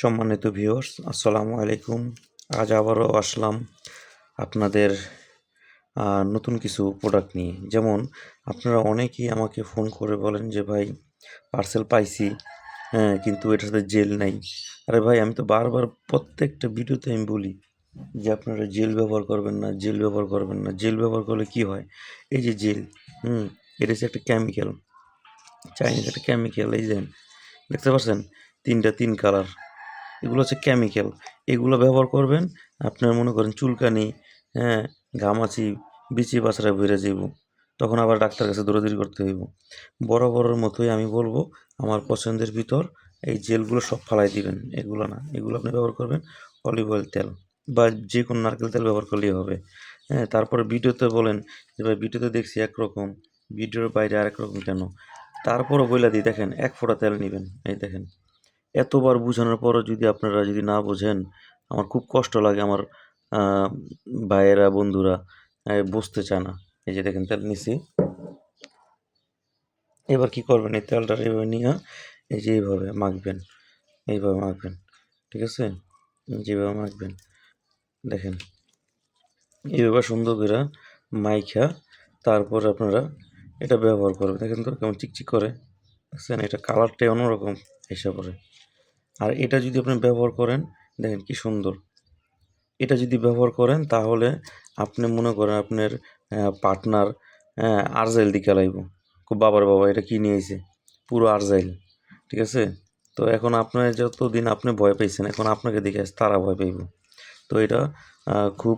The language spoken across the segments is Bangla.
সম্মানিত ভিউয়ার্স আসসালামু আলাইকুম। আজ আবারও আসলাম আপনাদের নতুন কিছু প্রোডাক্ট নিয়ে। যেমন, আপনারা অনেকেই আমাকে ফোন করে বলেন যে, ভাই পার্সেল পাইছি হ্যাঁ কিন্তু এটার সাথে জেল নাই। আরে ভাই, আমি তো বারবার প্রত্যেকটা ভিডিওতে আমি বলি যে, আপনারা জেল ব্যবহার করবেন না জেল ব্যবহার করবেন না। জেল ব্যবহার করলে কি হয়? এই যে জেল হুম, এটা হচ্ছে একটা কেমিক্যাল চাইনিজ একটা কেমিক্যাল এই যে দেখতে পাচ্ছেন? তিনটা, তিন কালার এগুলো হচ্ছে কেমিক্যাল এগুলো ব্যবহার করবেন, আপনার মনে করেন চুলকানি হ্যাঁ ঘামাচি, বিচি বাছরা বেড়ে যাইব। তখন আবার ডাক্তার কাছে দৌড়াদৌড়ি করতে হইব। বড় বড়োর মতোই আমি বলব, আমার পছন্দের ভিতর এই জেলগুলো সব ফালাই দিবেন। এগুলো না, এগুলো আপনি ব্যবহার করবেন অলিভ অয়েল তেল বা যে কোনো নারকেল তেল ব্যবহার করলেই হবে। হ্যাঁ তারপরে ভিডিওতে বলেন যে, ভাই, ভিডিওতে দেখছি একরকম, ভিডিওর বাইরে আরেক রকম কেন? তারপরও বইলা দিই, দেখেন, এক ফোঁটা তেল নেবেন। এই দেখেন এতবার বোঝানোর পরও যদি আপনারা যদি না বোঝেন, আমার খুব কষ্ট লাগে আমার ভাইয়েরা, বন্ধুরা বুঝতে চায় না এই যে দেখেন তেল নিছি এবার কি করবেন? এই তেলটা এভাবে নিয়ে, এই যে এইভাবে মাখবেন এইভাবে মাখবেন, ঠিক আছে? যেভাবে মাখবেন, দেখেন। এইভাবে সুন্দর করে মাইখা, তারপর আপনারা এটা ব্যবহার করবেন। দেখেন তো কেমন চিকচিক করে, দেখছেন? এটা কালারটাই অন্যরকম। এসে পড়ে। আর এটা যদি আপনি ব্যবহার করেন, দেখেন কি সুন্দর। এটা যদি ব্যবহার করেন, তাহলে আপনি মনে করেন আপনার পার্টনার আরজাইল দিকে লাইব। খুব বাবার বাবা, এটা কি নিয়েছে পুরো আরজাইল ঠিক আছে? তো এখন আপনার যতদিন আপনি ভয় পাইছেন, এখন আপনাকে দেখে তারা ভয় পাইব। তো এটা খুব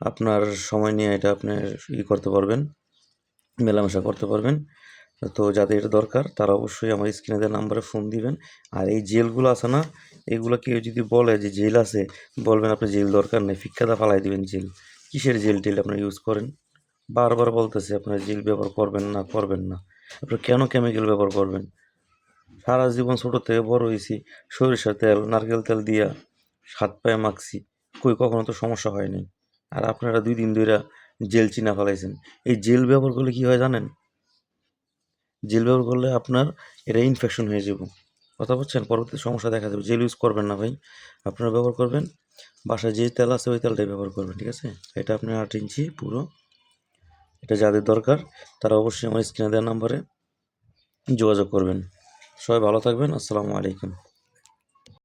আপনার সময় নিয়ে এটা আপনি ই করতে পারবেন, মেলামেশা করতে পারবেন। তো যাদের দরকার, তারা অবশ্যই আমার স্ক্রিনে দেওয়া নাম্বারে ফোন দিবেন। আর এই জেলগুলো আছে না, এগুলো কেউ যদি বলে যে জেল আছে, বলবেন আপনার জেল দরকার নেই ফিক্কাদা ফালাই দিবেন জেল। কিসের জেল টেল আপনারা ইউজ করেন? বারবার বলতেছে, আপনারা জেল ব্যবহার করবেন না করবেন না। আপনারা কেন কেমিক্যাল ব্যবহার করবেন? সারা জীবন ছোটো থেকে বড় হয়েছি, সরিষার তেল, নারকেল তেল দিয়া হাত পায়ে মাখছি, কই কখনো তো সমস্যা হয়নি। আর আপনারা দুই দিন ধরে জেল চিনা ফেলাইছেন। এই জেল ব্যবহার করলে কী হয় জানেন? জেল ব্যবহার করলে আপনার এটা ইনফেকশন হয়ে যাবে। কথা বলছেন? পরবর্তী সমস্যা দেখা যাবে জেল ইউজ করবেন না ভাই। আপনারা ব্যবহার করবেন। বাসায় যে তেল আছে ওই তেলটাই ব্যবহার করবেন, ঠিক আছে? এটা আপনি আট ইঞ্চি পুরো। এটা যাদের দরকার, তারা অবশ্যই আমার স্ক্রিনে দেওয়া নাম্বারে যোগাযোগ করবেন। সবাই ভালো থাকবেন। আসসালামু আলাইকুম।